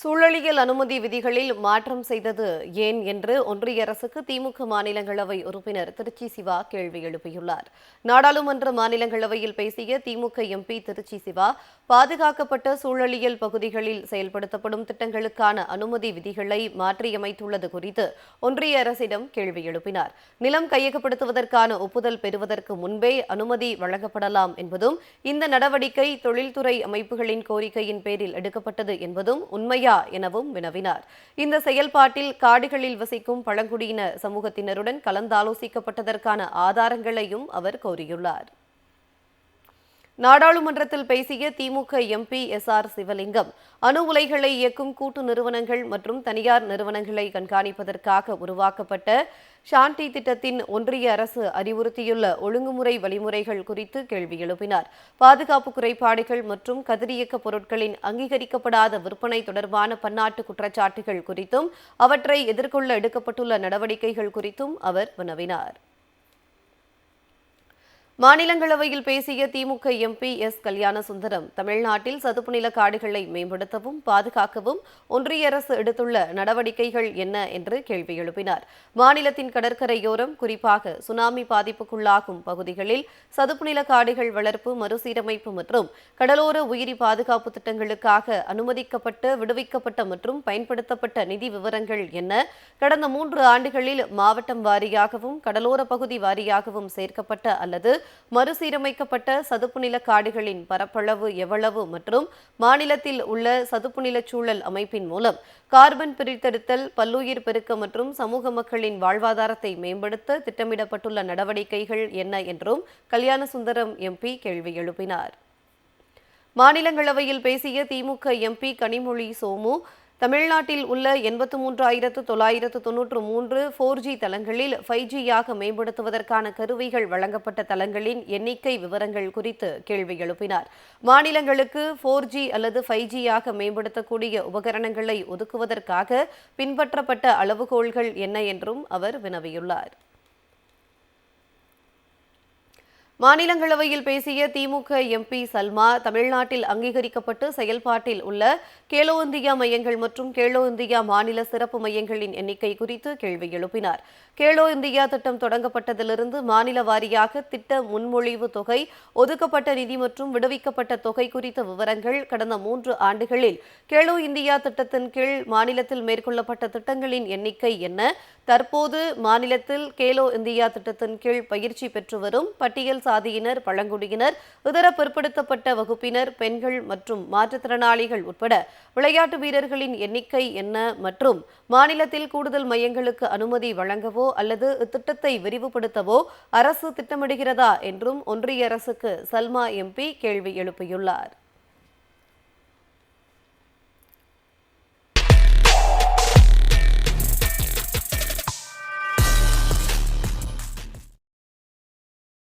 சூழலியல் அனுமதி விதிகளில் மாற்றம் செய்தது ஏன் என்று ஒன்றிய அரசுக்கு திமுக மாநிலங்களவை உறுப்பினர் திருச்சி சிவா கேள்வி எழுப்பியுள்ளார். நாடாளுமன்ற மாநிலங்களவையில் பேசிய திமுக எம்பி திருச்சி சிவா பாதுகாக்கப்பட்ட சூழலியல் பகுதிகளில் செயல்படுத்தப்படும் திட்டங்களுக்கான அனுமதி விதிகளை மாற்றியமைத்துள்ளது குறித்து ஒன்றிய அரசிடம் கேள்வி எழுப்பினார். நிலம் கையகப்படுத்துவதற்கான ஒப்புதல் பெறுவதற்கு முன்பே அனுமதி வழங்கப்படலாம் என்பதும் இந்த நடவடிக்கை தொழில்துறை அமைப்புகளின் கோரிக்கையின் பேரில் எடுக்கப்பட்டது என்பதும் உண்மையா எனவும் வினவினார். இந்த செயல்பாட்டில் காடுகளில் வசிக்கும் பழங்குடியின சமூகத்தினருடன் கலந்தாலோசிக்கப்பட்டதற்கான ஆதாரங்களையும் அவர் கோரியுள்ளார். நாடாளுமன்றத்தில் பேசிய திமுக எம்பி எஸ் ஆர் சிவலிங்கம் அணு உலைகளை இயக்கும் கூட்டு நிறுவனங்கள் மற்றும் தனியார் நிறுவனங்களை கண்காணிப்பதற்காக உருவாக்கப்பட்ட ஷாண்டி திட்டத்தின் ஒன்றிய அரசு அறிவுறுத்தியுள்ள ஒழுங்குமுறை வழிமுறைகள் குறித்து கேள்வி எழுப்பினார். பாதுகாப்பு குறைபாடுகள் மற்றும் கதிரியக்க பொருட்களின் அங்கீகரிக்கப்படாத விற்பனை தொடர்பான பன்னாட்டு குற்றச்சாட்டுகள் குறித்தும் அவற்றை எதிர்கொள்ள எடுக்கப்பட்டுள்ள நடவடிக்கைகள் குறித்தும் அவர் வினவினார். மாநிலங்களவையில் பேசிய திமுக எம்பி எஸ். கல்யாண சுந்தரம் தமிழ்நாட்டில் சதுப்பு நில காடுகளை மேம்படுத்தவும் பாதுகாக்கவும் ஒன்றிய அரசு எடுத்துள்ள நடவடிக்கைகள் என்ன என்று கேள்வி எழுப்பினார். மாநிலத்தின் கடற்கரையோரம் குறிப்பாக சுனாமி பாதிப்புக்குள்ளாகும் பகுதிகளில் சதுப்பு நில காடுகள் வளர்ப்பு மறுசீரமைப்பு மற்றும் கடலோர உயிரி பாதுகாப்பு திட்டங்களுக்காக அனுமதிக்கப்பட்ட விடுவிக்கப்பட்ட மற்றும் பயன்படுத்தப்பட்ட நிதி விவரங்கள் என்ன? கடந்த மூன்று ஆண்டுகளில் மாவட்டம் வாரியாகவும் கடலோர பகுதி வாரியாகவும் சேர்க்கப்பட்ட அல்லது மறுசீரமைக்கப்பட்ட சதுப்பு நில காடுகளின் பரப்பளவு எவ்வளவு மற்றும் மாநிலத்தில் உள்ள சதுப்பு நில சூழல் அமைப்பின் மூலம் கார்பன் பிரித்தெடுத்தல் பல்லுயிர் பெருக்கம் மற்றும் சமூக மக்களின் வாழ்வாதாரத்தை மேம்படுத்த திட்டமிடப்பட்டுள்ள நடவடிக்கைகள் என்ன என்றும் கல்யாண சுந்தரம் எம்பி கேள்வி எழுப்பினார். மாநிலங்களவையில் பேசிய திமுக எம்பி கனிமொழி சோமு தமிழ்நாட்டில் உள்ள எண்பத்து மூன்றாயிரத்து தொள்ளாயிரத்து தொன்னூற்று மூன்று ஃபோர் ஜி தளங்களில் ஃபைவ் ஜியாக மேம்படுத்துவதற்கான கருவிகள் வழங்கப்பட்ட தளங்களின் எண்ணிக்கை விவரங்கள் குறித்து கேள்வி எழுப்பினார். மாநிலங்களுக்கு ஃபோர் ஜி அல்லது ஃபைவ் ஜியாக மேம்படுத்தக்கூடிய உபகரணங்களை ஒதுக்குவதற்காக பின்பற்றப்பட்ட அளவுகோல்கள் என்ன என்றும் அவர் வினவியுள்ளார். மாநிலங்களவையில் பேசிய திமுக எம்பி சல்மா தமிழ்நாட்டில் அங்கீகரிக்கப்பட்டு செயல்பாட்டில் உள்ள கேலோ இந்தியா மையங்கள் மற்றும் கேலோ இந்தியா மாநில சிறப்பு மையங்களின் எண்ணிக்கை குறித்து கேள்வி எழுப்பினார். கேலோ இந்தியா திட்டம் தொடங்கப்பட்டதிலிருந்து மாநில வாரியாக திட்ட முன்மொழிவு தொகை ஒதுக்கப்பட்ட நிதி மற்றும் விடுவிக்கப்பட்ட தொகை குறித்த விவரங்கள் கடந்த மூன்று ஆண்டுகளில் கேலோ இந்தியா திட்டத்தின் கீழ் மாநிலத்தில் மேற்கொள்ளப்பட்ட திட்டங்களின் எண்ணிக்கை என்ன? தற்போது மாநிலத்தில் கேலோ இந்தியா திட்டத்தின் கீழ் பயிற்சி பெற்று வரும் பட்டியல் சாதியினர் பழங்குடியினர் இதர பிற்படுத்தப்பட்ட வகுப்பினர் பெண்கள் மற்றும் மாற்றுத்திறனாளிகள் உட்பட விளையாட்டு வீரர்களின் எண்ணிக்கை என்ன மற்றும் மாநிலத்தில் கூடுதல் மையங்களுக்கு அனுமதி வழங்கவோ அல்லது இத்திட்டத்தை விரிவுபடுத்தவோ அரசு திட்டமிடுகிறதா என்றும் ஒன்றிய அரசுக்கு சல்மா எம்பி கேள்வி எழுப்பியுள்ளார்.